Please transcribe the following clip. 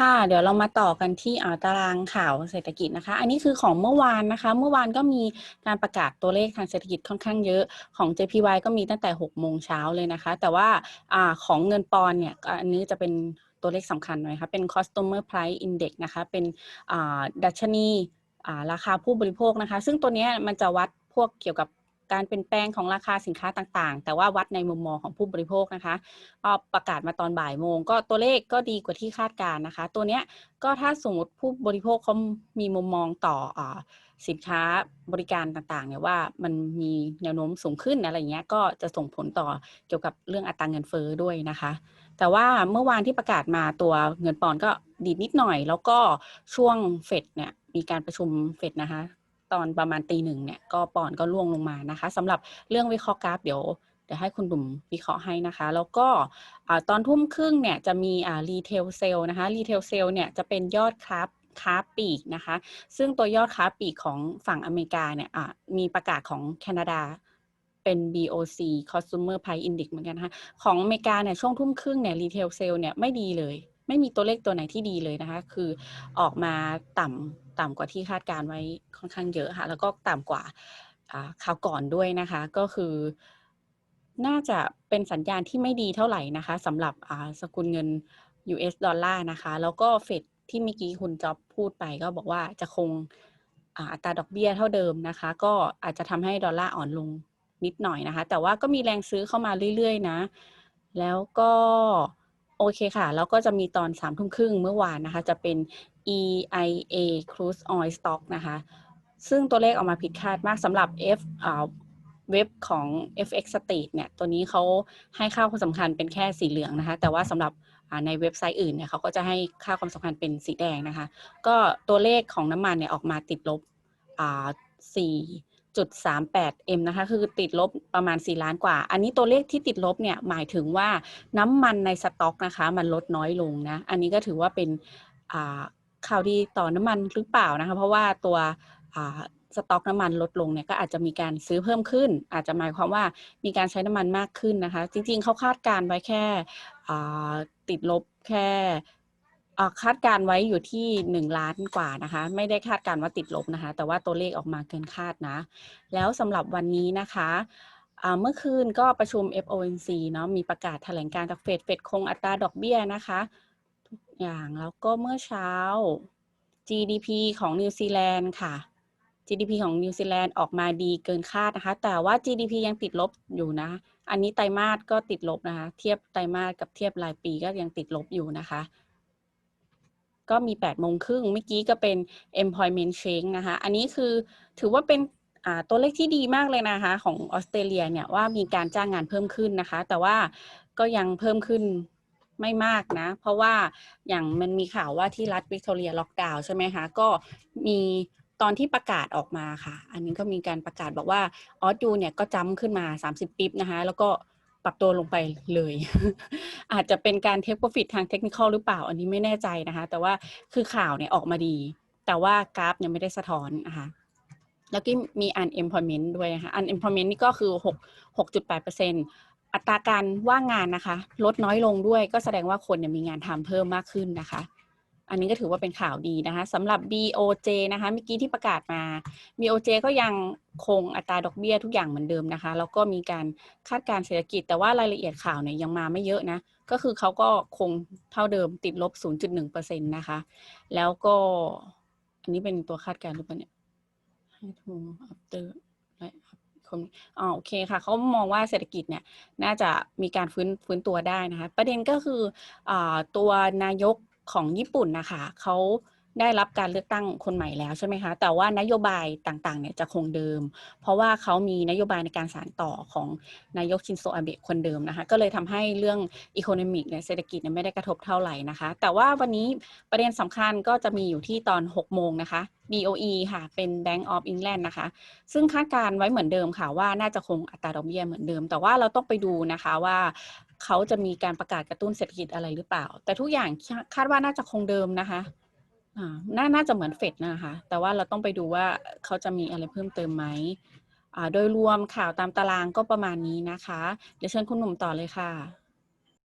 ค่ะเดี๋ยวเรามาต่อกันที่อาตารางข่าวเศรษฐกิจนะคะ อันนี้คือของเมื่อวานนะคะ เมื่อวานก็มีการประกาศตัวเลขทางเศรษฐกิจค่อนข้างเยอะของ JPY ก็มีตั้งแต่6โมงเช้าเลยนะคะ แต่ว่าอของเงินปอนเนี่ยอันนี้จะเป็นตัวเลขสำคัญหน่อยค่ะเป็น customer price index นะคะ เป็นดัชนีราคาผู้บริโภคนะคะ ซึ่งตัวนี้มันจะวัดพวกเกี่ยวกับ การเปลี่ยนแปลงของราคาสินค้าต่างๆ แต่ว่าวัดในมุมมองของผู้บริโภคนะคะก็ประกาศมาตอนบ่ายโมง ก็ตัวเลขก็ดีกว่าที่คาดการ์นะคะ ตัวเนี้ยก็ถ้าสมมติผู้บริโภคเขามีมุมมองต่ออสินค้าบริการต่างๆเนี่ยว่ามันมีแนวโน้มสูงขึ้นอะไรเงี้ยก็จะส่งผลต่อเกี่ยวกับเรื่องอัตราเงินเฟ้อด้วยนะคะ แต่ว่าเมื่อวานที่ประกาศมาตัวเงินปอนก็ดีดนิดหน่อย แล้วก็ช่วงเฟดเนี่ยมีการประชุมเฟดนะคะ ตอนประมาณตีหนึ่งเนี่ยก็ปอนก็ล่วงลงมานะคะสำหรับเรื่องวิเคราะห์กราฟเดี๋ยวเดี๋ยวให้คุณดุมวิเคราะห์ให้นะคะ แล้วก็ตอนทุ่มครึ่งเนี่ยจะมีรีเทลเซลนะคะรีเทลเซลเนี่ยจะเป็นยอดค้าค้าปลีกนะคะ ซึ่งตัวยอดค้าปลีกของฝั่งอเมริกาเนี่ยมีประกาศของแคนาดาเป็น BOC Consumer Price Index เหมือนกันนะคะของอเมริกาเนี่ยช่วงทุ่มครึ่งเนี่ยรีเทลเซลเนี่ยไม่ดีเลย ไม่มีตัวเลขตัวไหนที่ดีเลยนะคะ คือออกมาต่ำ ต่ำกว่าที่คาดการไว้ค่อนข้างเยอะค่ะ แล้วก็ต่ำกว่าอ่าคราวก่อนด้วยนะคะ ก็คือ น่าจะเป็นสัญญาณที่ไม่ดีเท่าไหร่นะคะสำหรับสกุลเงิน US ดอลลาร์นะคะ แล้วก็เฟดที่เมื่อกี้คุณจ๊อบพูดไปก็บอกว่าจะคงอัตราดอกเบี้ยเท่าเดิมนะคะ ก็อาจจะทำให้ดอลลาร์อ่อนลงนิดหน่อยนะคะ แต่ว่าก็มีแรงซื้อเข้ามาเรื่อยๆนะ แล้วก็ โอเคค่ะ แล้วก็จะมีตอนสามทุ่มครึ่งเมื่อวานนะคะ จะเป็น EIA Crude Oil Stock นะคะ ซึ่งตัวเลขออกมาผิดคาดมากสำหรับ F เว็บของ FX State เนี่ย ตัวนี้เขาให้ค่าความสำคัญเป็นแค่สีเหลืองนะคะ แต่ว่าสำหรับในเว็บไซต์อื่นเนี่ยเขาก็จะให้ค่าความสำคัญเป็นสีแดงนะคะ ก็ตัวเลขของน้ำมันเนี่ยออกมาติดลบอ่า4.38 M นะคะ คือติดลบประมาณ 4 ล้านกว่า อันนี้ตัวเลขที่ติดลบเนี่ยหมายถึงว่าน้ำมันในสต็อกนะคะ มันลดน้อยลงนะ อันนี้ก็ถือว่าเป็นข่าวดีต่อน้ำมันหรือเปล่านะคะ เพราะว่าตัวสต็อกน้ำมันลดลงเนี่ยก็อาจจะมีการซื้อเพิ่มขึ้น อาจจะหมายความว่ามีการใช้น้ำมันมากขึ้นนะคะ จริงๆเขาคาดการไว้แค่ติดลบแค่ คาดการไว้อยู่ที่ 1 ล้านกว่านะคะ ไม่ได้คาดการว่าติดลบนะคะ แต่ว่าตัวเลขออกมาเกินคาดนะ แล้วสำหรับวันนี้นะคะเมื่อคืนก็ประชุม FOMC เนาะมีประกาศแถลงการจากเฟดเฟดคงอัตราดอกเบี้ยนะคะทุกอย่างแล้วก็เมื่อเช้า GDP ของนิวซีแลนด์ค่ะ GDP ของนิวซีแลนด์ออกมาดีเกินคาดนะคะ แต่ว่า GDP ยังติดลบอยู่นะ อันนี้ไตรมาสก็ติดลบนะคะ เทียบไตรมาสกับเทียบรายปีก็ยังติดลบอยู่นะคะ ก็มี8โมงครึ่งเมื่อกี้ก็เป็น employment change นะคะ อันนี้คือถือว่าเป็นตัวเลขที่ดีมากเลยนะคะ ของออสเตรเลียเนี่ยว่ามีการจ้างงานเพิ่มขึ้นนะคะ แต่ว่าก็ยังเพิ่มขึ้นไม่มากนะ เพราะว่าอย่างมันมีข่าวว่าที่รัฐวิกตอเรียล็อกดาวน์ใช่ไหมคะก็มีตอนที่ประกาศออกมาค่ะ อันนี้ก็มีการประกาศบอกว่าออสยูเนี่ยก็จำขึ้นมา 30ปิ๊บนะคะ แล้วก็ ปรับตัวลงไปเลย อาจจะเป็นการเทคโปรฟิตทางเทคนิคอลหรือเปล่า อันนี้ไม่แน่ใจนะคะ แต่ว่าคือข่าวเนี่ยออกมาดี แต่ว่ากราฟเนี่ยไม่ได้สะท้อนนะคะแล้วก็มี unemployment ด้วยนะคะ unemployment นี่ก็คือ6 6.8%อัตราการว่างงานนะคะ ลดน้อยลงด้วยก็แสดงว่าคนเนี่ยมีงานทำเพิ่มมากขึ้นนะคะ อันนี้ก็ถือว่าเป็นข่าวดีนะคะสำหรับ BOJ นะคะเมื่อกี้ที่ประกาศมา BOJ ก็ยังคงอัตราดอกเบี้ยทุกอย่างเหมือนเดิมนะคะ แล้วก็มีการคาดการเศรษฐกิจ แต่ว่ารายละเอียดข่าวเนี่ยยังมาไม่เยอะนะ ก็คือเขาก็คงเท่าเดิมติดลบ 0.1%นะคะ แล้วก็ อันนี้เป็นตัวคาดการณ์หรือเปล่าเนี่ยให้ทู after ไลฟ์คนอ๋อโอเคค่ะเขามองว่าเศรษฐกิจเนี่ยน่าจะมีการฟื้นฟื้นตัวได้นะคะ ประเด็นก็คืออตัวนายก ของญี่ปุ่นนะคะเขาได้รับการเลือกตั้งคนใหม่แล้วใช่ไหมคะ แต่ว่านโยบายต่างๆเนี่ยจะคงเดิม เพราะว่าเขามีนโยบายในการสานต่อของนายกชินโซอาเบะคนเดิมนะคะ ก็เลยทำให้เรื่องอีโคโนมิกเนี่ยเศรษฐกิจเนี่ยไม่ได้กระทบเท่าไหร่นะคะ แต่ว่าวันนี้ประเด็นสำคัญก็จะมีอยู่ที่ตอน 6 โมงนะคะ BOE ค่ะ เป็น Bank of England นะคะ ซึ่งคาดการไว้เหมือนเดิมค่ะว่าน่าจะคงอัตราดอกเบี้ยเหมือนเดิม แต่ว่าเราต้องไปดูนะคะว่า เขาจะมีการประกาศกระตุ้นเศรษฐกิจอะไรหรือเปล่า แต่ทุกอย่างคาดว่าน่าจะคงเดิมนะคะน่าน่าจะเหมือนเฟดนะคะ แต่ว่าเราต้องไปดูว่าเขาจะมีอะไรเพิ่มเติมไหมโดยรวมข่าวตามตารางก็ประมาณนี้นะคะ เดี๋ยวเชิญคุณหนุ่มต่อเลยค่ะ